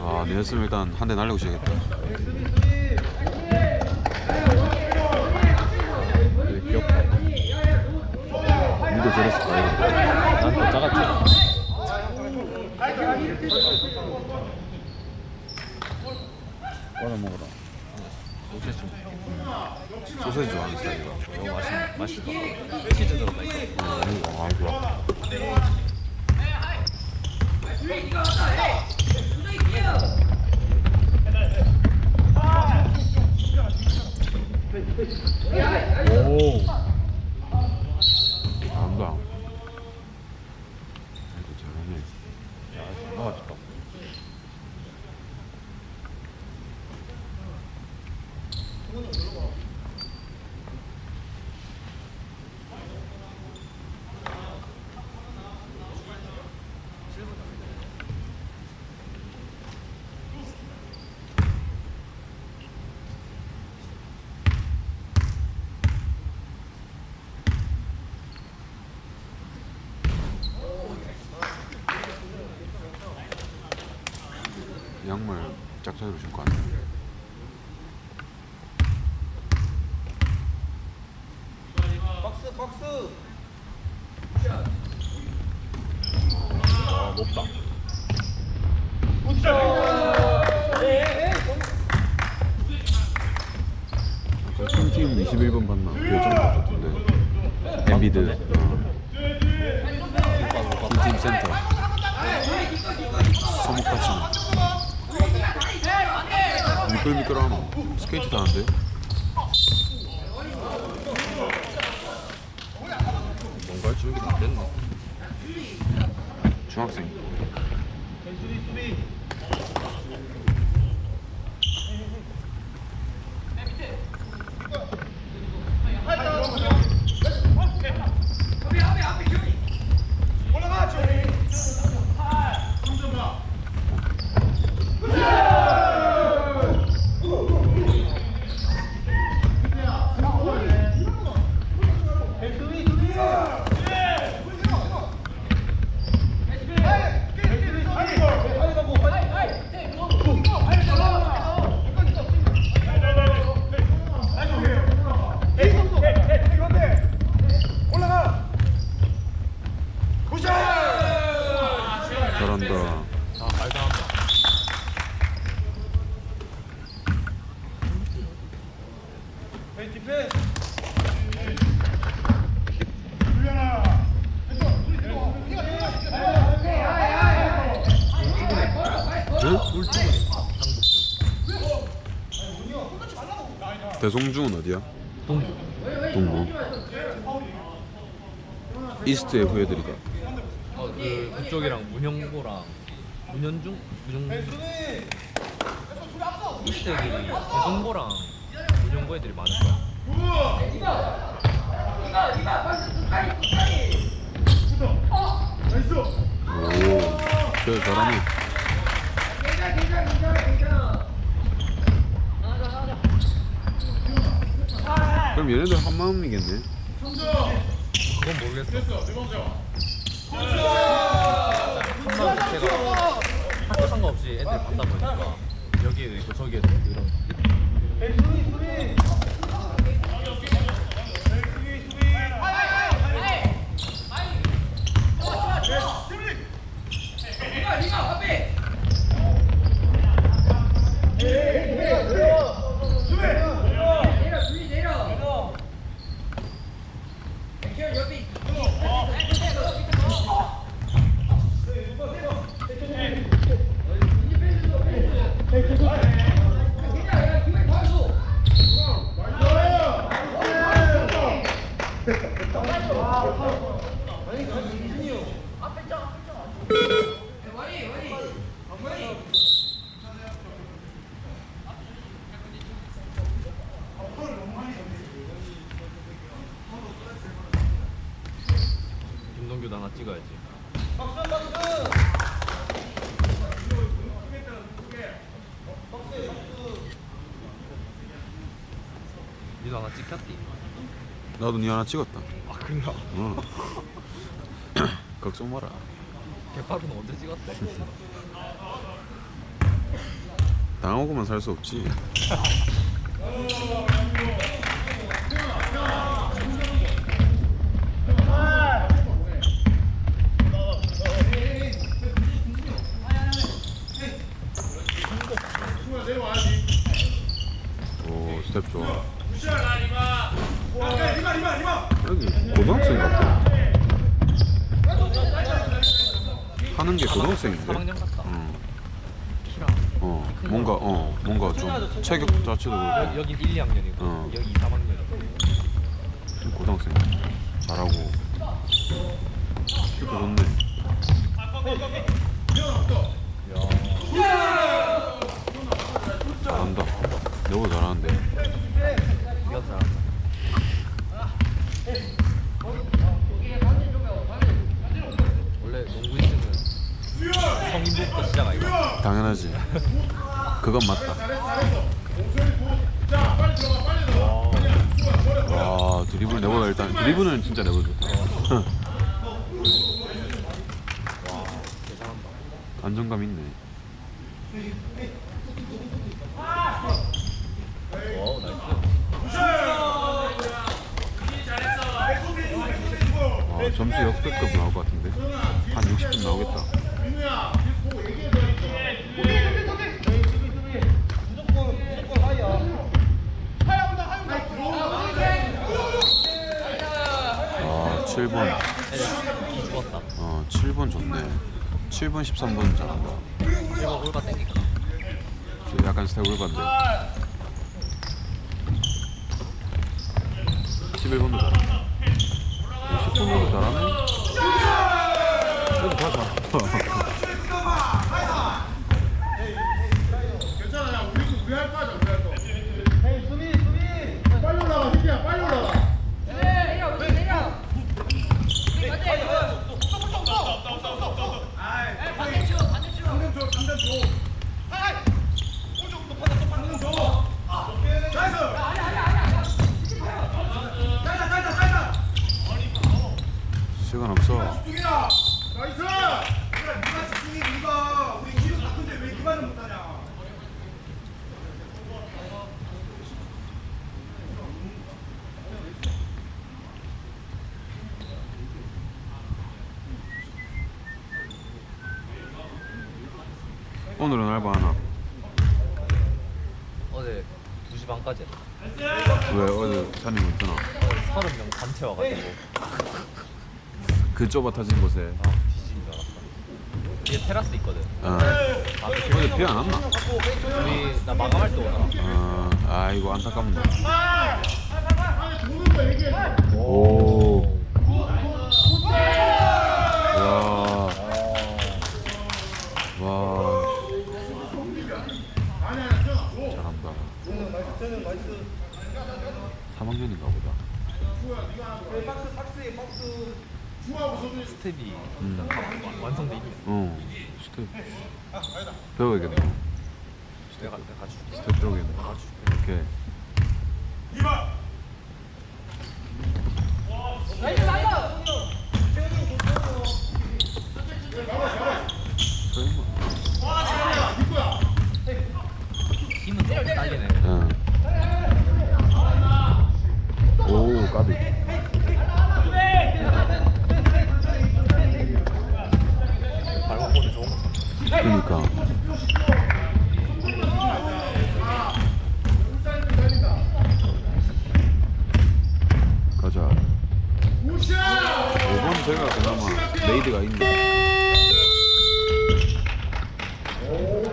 아, 내였으면 일단 한 대 날리고 시작했다. 되게 귀엽다. 니도 저랬을까? 이거. 난더 작았지. 꺼내 먹어라. 소세지 소세지 좋아하는 스타일이다. 너무 맛있 맛있다. 치즈 들어가 있고. 음, 아, 좋아. 오. 잘한다. 아이고, 잘하네. 야, 너무 맛있다. 양말 짝짝이로 신고 왔네. 박스 박스 아, 높다. 아까 팀팀 21번 봤나? 결정 같은데. 엔비드. 어. 팀팀 센터. 서목 다치 는. 미끌미끌하노. 스케이트 타는데? 뭔가 할안 됐네. 중학생. 잘한다. 아? 꿀팁이네. 대성중은 어디야? 동부. 동부. 이스트의 후예들이다. 어, 그 그쪽이랑 문영고랑 문현중, 문영. 이스트 애들이 대성고랑 문영고 애들이 많을 거야. 오, 저 잘하네. 그럼 얘네들 한 마음이겠네. 그건 모르겠어. 한마음 자체가 학교 상관없이 애들 받다 보니까 여기에도 있고 저기에도 있고 이런. 김동규도 하나 찍어야지. 니도 하나 찍혔디? 나도 니 하나 찍었다. 아 그런가? 어. 걱정 마라. 개파루는 언제 찍었대? 당하고만 살 수 없지. 오 스텝 좋아. 여기 고등학생 같아. 하는 게 고등학생인데. 3학년 같다. 키랑 어 뭔가 어 뭔가 좀 체격 자체도 여기, 그렇고 여긴 1, 2학년이고 어. 여기 2, 3학년이고 좀 고등학생 잘하고 키도 좋네 잘한다 너보다 잘하는데 네가 더 잘한다 원래 농구 1등은 성인부부터 시작 아이가? 당연하지. 그건 맞다. 와 드리블 내보다 일단 드리블은 진짜 내보다 좋다 안정감 있네. 와우 나이스 와 점수 역대급 나올 것 같은데? 한 60점 나오겠다 아 7번 이 죽었다 어 7번 좋네. 7번 13번 잘한다. 이거 올바 땡길까? 저 약간 스텝 올반데. 11번도 잘한다 10번도 잘하네? 그래도 다 잘한다 괜찮아, 야, 우리 우리 할 거야, 우리 할 거. 헤이 수비 수비 빨리 올라가, 희기야, 빨리 올라가. 상대 줘, 상대 줘. 상대 줘. 나이스. 시간 없어 집중이야. 나이스. 그래, 누가 집중이 누가 우리 기록 나쁜데 왜 기반을 못하냐. 알바 하나 어제 2시 반까지 했다 왜 어제 산이 못 뜨나 30명 단체 와가지고 그 좁아 터진 곳에 아 뒤지긴 줄 알았다 뒤에 테라스 있거든 아 아, 어제 비 안 왔나? 우리 나 마감할 때 오더라 아, 아 이거 안타깝네. 오 3학년인가 보다. 서준이 스텝이 음. 다 완성돼 있는 어. 스텝. 가줄게 스텝 배우겠네. 오케이. 이봐. 그러니까. 가자. 우샤. 5번 제가 그나마 레이드가 있네.